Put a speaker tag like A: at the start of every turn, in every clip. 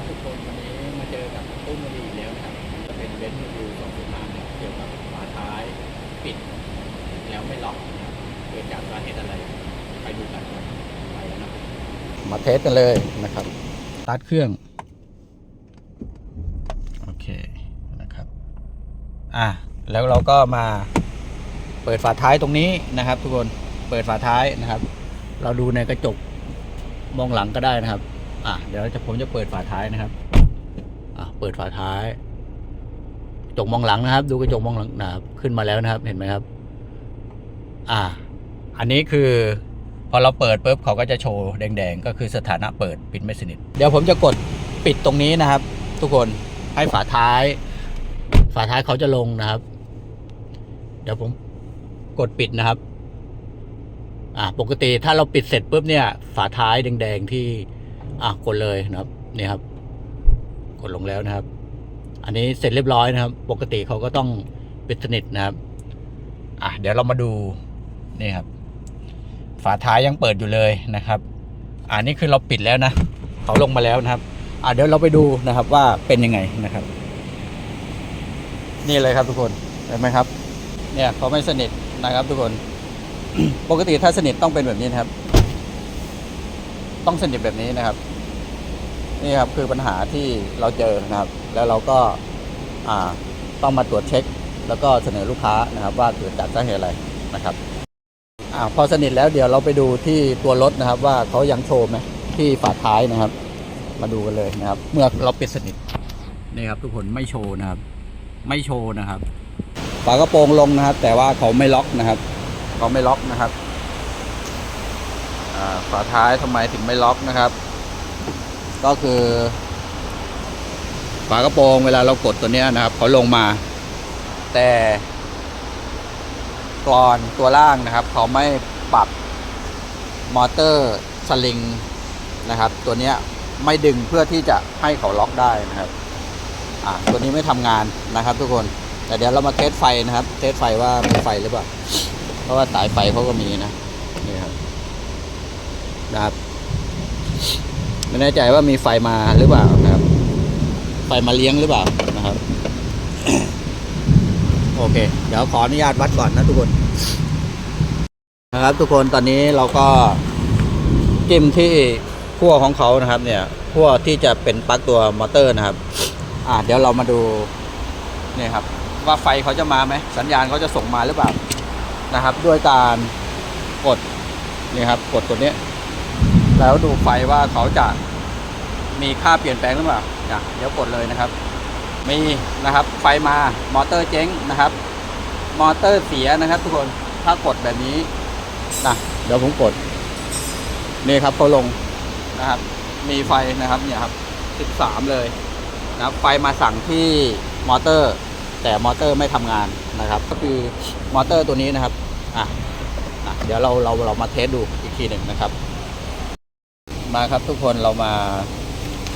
A: ครับทุกคนวันนี้มาเจอกับตุ้มมดีอีกแล้วนะครับจะเป็นเบนซ์รีวิวสองจุดห้านะครับเกี่ยวกับฝาท้ายปิด แล้วไม่ล็อกนะครับเกิดจากสาเหตุอะไร ไปดูกันครับไปแล้วนะมาเทสกันเลยนะครับสตาร์ทเครื่อง โอเคนะครับ อะแล้วเราก็มาเปิดฝาท้ายตรงนี้นะครับ ทุกคนเปิดฝาท้ายนะครับ เราดูในกระจกมองหลังก็ได้นะครับ อะเดี๋ยวจะผมจะเปิดฝาท้ายนะครับ อะเปิดฝาท้ายกระจกมองหลังนะครับ ดูกระจกมองหลังนะครับขึ้นมาแล้วนะครับ เห็นไหมครับ อ่าอันนี้คือ พอเราเปิดปุ๊บเขาก็จะโชว์แดงๆ ก็คือสถานะเปิดปิดไม่สนิท เดี๋ยวผมจะกดปิดตรงนี้นะครับ ทุกคนให้ฝาท้าย ฝาท้ายเขาจะลงนะครับ เดี๋ยวผมกดปิดนะครับ อ่าปกติถ้าเราปิดเสร็จปุ๊บเนี่ย ฝาท้ายแดงๆที่ อะกดเลยนะครับนี่ครับ กดลงแล้วนะครับ อันนี้เสร็จเรียบร้อยนะครับ ปกติเขาก็ต้องปิดสนิทนะครับ อะเดี๋ยวเรามาดูนี่ครับ ฝาท้ายยังเปิดอยู่เลยนะครับอ่านี่คือเราปิดแล้วนะเขาลงมาแล้วนะครับอะเดี๋ยวเราไปดูนะครับว่าเป็นยังไงนะครับ นี่เลยครับทุกคนเห็นไหมครับ เนี่ยเขาไม่สนิทนะครับ ทุกคน ปกติถ้าสนิทต้องเป็นแบบนี้นะครับ ต้องสนิทแบบนี้นะครับ นี่ครับคือปัญหาที่เราเจอนะครับ แล้วเราก็ต้องมาตรวจเช็ค แล้วก็เสนอลูกค้านะครับ ว่าเกิดจากสาเหตุอะไรนะครับอพอสนิทแล้วเดี๋ยวเราไปดูที่ตัวรถนะครับ ว่าเขายังโชว์ไหมที่ฝาท้ายนะครับ มาดูกันเลยนะครับ เมื่อเราปิดสนิทนี่ครับทุกคนไม่โชว์นะครับ ไม่โชว์นะครับฝากระโปรงลงนะครับ แต่ว่าเขาไม่ล็อกนะครับเขาไม่ล็อกนะครับฝาท้ายทำไมถึงไม่ล็อกนะครับ ก็คือฝากระโปรงเวลาเรากดตัวนี้นะครับเขาลงมา แต่กรอนตัวล่างนะครับ เขาไม่ปรับมอเตอร์สลิงนะครับ ตัวนี้ไม่ดึงเพื่อที่จะให้เขาล็อกได้นะครับอ่าตัวนี้ไม่ทำงานนะครับ ทุกคนแต่เดี๋ยวเรามาเทสไฟนะครับ เทสไฟว่ามีไฟหรือเปล่าเพราะว่าสายไฟเขาก็มีนะนี่ครับนะครับ ไม่แน่ใจว่ามีไฟมาหรือเปล่านะครับ ไฟมาเลี้ยงหรือเปล่านะครับ โอเค เดี๋ยวขออนุญาตวัดก่อนนะทุกคน นะครับ ทุกคนตอนนี้เราก็จิ้มที่ขั้วของเขานะครับ เนี่ยขั้วที่จะเป็นปลั๊กตัวมอเตอร์นะครับ อ่าเดี๋ยวเรามาดูเนี่ยครับ ว่าไฟเขาจะมาไหมสัญญาณเขาจะส่งมาหรือเปล่านะครับ ด้วยการกดนี่ครับ กดตัวเนี้ แล้วดูไฟว่าเขาจะมีค่าเปลี่ยนแปลงหรือเปล่าเดี๋ยวกดเลยนะครับ มีนะครับไฟมามอเตอร์เจ๊งนะครับ มอเตอร์เสียนะครับ ทุกคนถ้ากดแบบนี้นะเดี๋ยวผมกด นี่ครับเขาลงนะครับ มีไฟนะครับเนี่ยครับ 13 เลยนะครับไฟมาสั่งที่มอเตอร์ แต่มอเตอร์ไม่ทำงานนะครับ ก็คือมอเตอร์ตัวนี้นะครับอะอะเดี๋ยวเราเราเรามาเทสดูอีกทีหนึ่งนะครับ มาครับทุกคนเรามา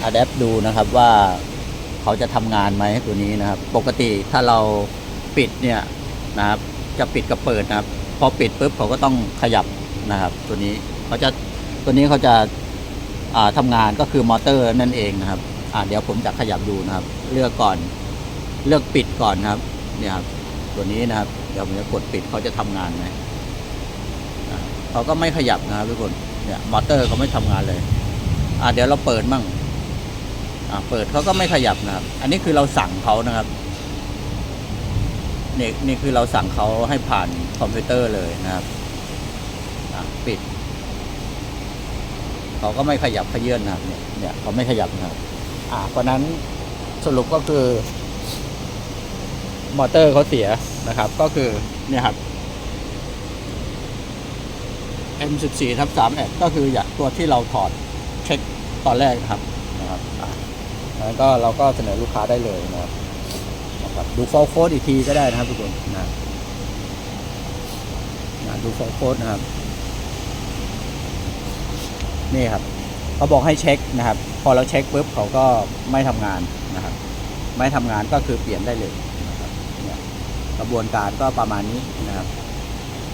A: อัดแอปดูนะครับว่าเขาจะทำงานไหมตัวนี้นะครับ ปกติถ้าเราปิดเนี่ยนะครับ จะปิดกับเปิดนะครับ พอปิดปุ๊บเขาก็ต้องขยับนะครับ ตัวนี้เขาจะตัวนี้เขาจะาทำงานก็คือมอเตอร์นั่นเองนะครับเดี๋ยวผมจะขยับดูนะครับ เลือกก่อนเลือกปิดก่อนนะครับ เนี่ยครับตัวนี้นะครับ เดี๋ยวผมจะกดปิดเขาจะทำงานไหมเขาก็ไม่ขยับนะครับทุกคน เนี่ยมอเตอร์เขาไม่ทำงานเลย อ่าเดี๋ยวเราเปิดมั่ง อ่าเปิดเขาก็ไม่ขยับนะครับ อันนี้คือเราสั่งเขานะครับนี่นี่คือเราสั่งเขาให้ผ่านคอมพิวเตอร์เลยนะครับอ่าปิด เขาก็ไม่ขยับขยื่นนะครับเนี่ยเนี่ยเขาไม่ขยับนะครับ อ่าเพราะนั้นสรุปก็คือ มอเตอร์เขาเสียนะครับ ก็คือเนี่ยครับ M14 ทับ3แอดก็คืออย่างตัวที่เราถอดเช็คตอนแรกนะครับนะครับอ่าแล้วก็เราก็เสนอลูกค้าได้เลยนะครับนะครับดูโฟอลโค้ดอีกทีก็ได้นะครับทุกคนนะนะดูโฟอลโค้ดนะครับ นี่ครับเขาบอกให้เช็คนะครับ พอเราเช็คปุ๊บเขาก็ไม่ทำงานนะครับ ไม่ทำงานก็คือเปลี่ยนได้เลยนะครับเนี่ยกระบวนการก็ประมาณนี้นะครับ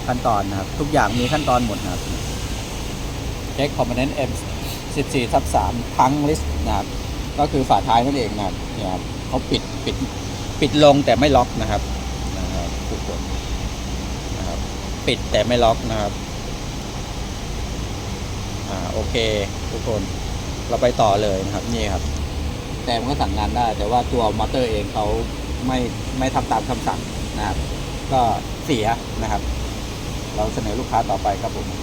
A: ขั้นตอนนะครับ ทุกอย่างมีขั้นตอนหมดนะครับเช็คคอมโพเนนต์ M 14ทับ3ทั้งลิสต์นะครับ ก็คือฝาท้ายนั่นเองนะครับเนี่ยครับเขาปิดปิดปิดลงแต่ไม่ล็อกนะครับนะครับทุกคนนะครับปิดแต่ไม่ล็อกนะครับอ่าโอเค ทุกคนเราไปต่อเลยนะครับนี่ครับ แต่มันก็สั่งงานได้ แต่ว่าตัวมอเตอร์เองเขาไม่ไม่ทำตามคำสั่งนะครับ ก็เสียนะครับ เราเสนอลูกค้าต่อไปครับผม